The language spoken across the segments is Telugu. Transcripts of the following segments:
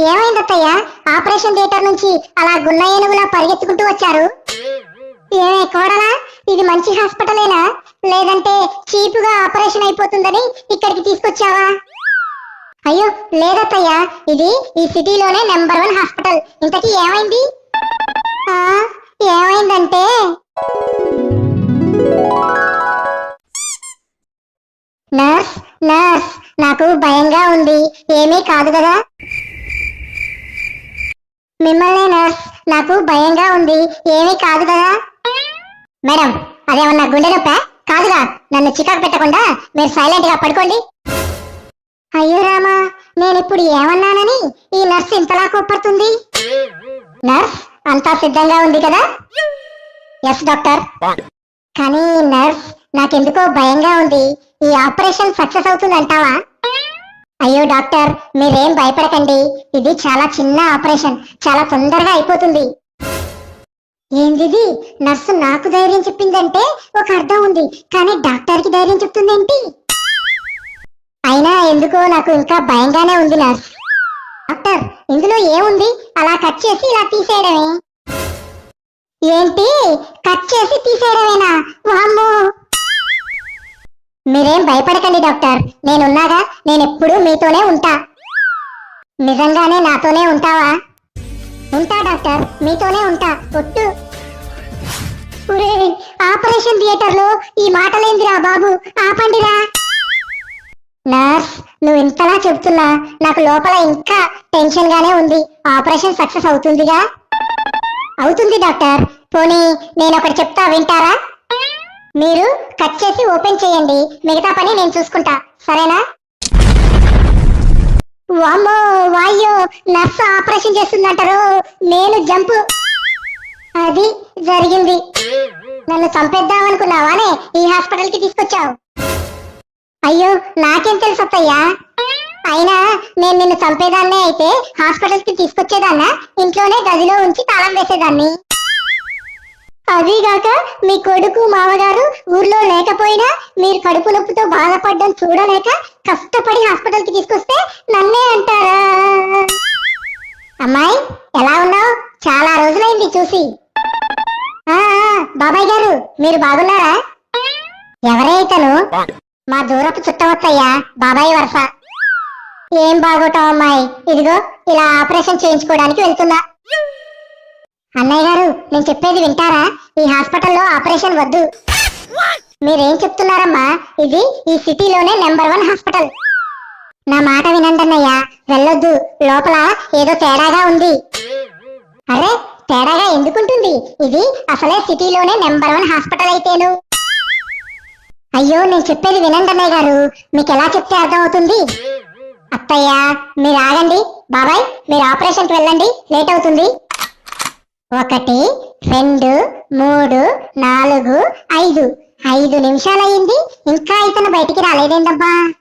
ఏమైంది అత్తయ్య? ఆపరేషన్ థియేటర్ నుంచి అలా గున్న ఏనుగులా పరిగెత్తుకుంటూ వచ్చారు? ఏమే కోడలా? ఇది మంచి హాస్పిటలేనా? లేదంటే చీపుగా ఆపరేషన్ అయిపోతుందని ఇక్కడికి తీసుకొచ్చావా? అయ్యో లేదత్తయ్య. ఇది ఈ సిటీలోనే నెంబర్ వన్ హాస్పిటల్. ఇంతకీ ఏమైంది? ఏమైందంటే? నర్స్ నర్స్ నాకు భయంగా ఉంది. ఏమీ కాదు కదా? మిమ్మల్నేనా? నర్స్ నాకు భయంగా ఉంది. ఏమీ కాదు కదా? మేడం అదేమన్నా గుండె నొప్పా? కాదుగా నన్ను చికాకు పెట్టకుండా మీరు సైలెంట్గా పడుకోండి. అయ్యో రామా నేను ఇప్పుడు ఏమన్నానని ఈ నర్స్ ఇంతలా కోప్పడుతుంది? నర్స్ అంతా సిద్ధంగా ఉంది కదా? Yes doctor. కానీ నర్స్ నాకెందుకో భయంగా ఉంది. ఈ ఆపరేషన్ సక్సెస్ అవుతుంది అంటావా అయ్యో డాక్టర్ మీరేం భయపడకండి. ఇది చాలా చిన్న ఆపరేషన్. చాలా తొందరగా అయిపోతుంది. ఏందిది నర్సు నాకు ధైర్యం చెప్పిందంటే ఒక అర్థం ఉంది. కానీ డాక్టర్కి ధైర్యం చెప్తుందేంటి? అయినా ఎందుకో నాకు ఇంకా భయంగానే ఉంది నర్స్. డాక్టర్ ఇందులో ఏముంది? అలా కట్ చేసి ఇలా తీసేయడమే. ఏంటి? కట్ చేసి తీసేయడమేనా? వామ్మో! మీరేం భయపడకండి డాక్టర్. నేనున్నాగా నేనెప్పుడూ మీతోనే ఉంటా. నిజంగానే నాతోనే ఉంటావా? ఉంటా డాక్టర్. మీతోనే ఉంటా. ఒట్టు. ఆపరేషన్ థియేటర్లో ఈ మాటలేందిరా బాబు? ఆపండిరా. నర్స్ నువ్వు ఇంతలా చెప్తున్నా నాకు లోపల ఇంకా టెన్షన్ గానే ఉంది. ఆపరేషన్ సక్సెస్ అవుతుందిగా? అవుతుంది డాక్టర్. పోనీ నేను ఒకటి చెప్తా వింటారా? మీరు కట్ చేసి ఓపెన్ చేయండి. మిగతా పని నేను చూసుకుంటా. సరేనా? వామ్మో వాయ్యో నర్స్ ఆపరేషన్ చేస్తుందంటారు. నేను జంప్. అది జరిగింది. నన్ను చంపేద్దామనుకున్నావానే ఈ హాస్పిటల్కి తీసుకొచ్చావు. అయ్యో నాకేం తెలుసు అత్తయ్యా. అయినా నేను నిన్ను చంపేదాన్నే అయితే హాస్పిటల్కి తీసుకొచ్చేదాన్నా. ఇంట్లోనే గదిలో ఉంచి తాళం వేసేదాన్ని. అదీగాక మీ కొడుకు మామగారు ఊర్లో లేకపోయినా మీరు కడుపు నొప్పితో బాధపడ్డం చూడలేక కష్టపడి హాస్పిటల్కి తీసుకొస్తే నన్నే అంటారా? అమ్మాయి ఎలా ఉన్నావు? చాలా రోజులైంది చూసి. బాబాయ్ గారు మీరు బాగున్నారా? ఎవరే ఇతను? మా దూరపు చుట్టవత్తయ్యా బాబాయ్ వరస. ఏం బాగోటాం అమ్మాయి? ఇదిగో ఇలా ఆపరేషన్ చేయించుకోవడానికి వెళ్తున్నా. అన్నయ్య గారు నేను చెప్పేది వింటారా? ఈ హాస్పిటల్లో ఆపరేషన్ వద్దు. మీరేం చెప్తున్నారమ్మా? ఇది ఈ సిటీలోనే నెంబర్ వన్ హాస్పిటల్. నా మాట వినండన్నయ్యా వెళ్ళొద్దు. లోపల ఏదో తేడాగా ఉంది. అరే తేడాగా ఎందుకుంటుంది? ఇది అసలే సిటీలోనే నెంబర్ వన్ హాస్పిటల్ అయితేను. అయ్యో నేను చెప్పేది వినండి అన్నయ్య గారు. మీకు ఎలా చెప్తే అర్థమవుతుంది? అత్తయ్య మీరు ఆగండి. బాబాయ్ మీరు ఆపరేషన్కి వెళ్ళండి. లేట్ అవుతుంది. ఒకటి రెండు మూడు నాలుగు ఐదు. ఐదు నిమిషాలయ్యింది. ఇంకా ఇతను బయటికి రాలేదేంటబ్బా?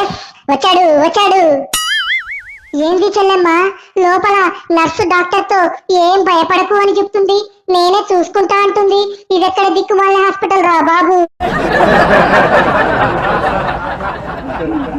ఎస్ వచ్చాడు వచ్చాడు. ఏంది చెల్లెమ్మ? లోపల నర్సు డాక్టర్తో ఏం భయపడకు అని చెప్తుంది. నేనే చూసుకుంటా అంటుంది. ఇదెక్కడ దిక్కుమాల హాస్పిటల్ రా బాబు?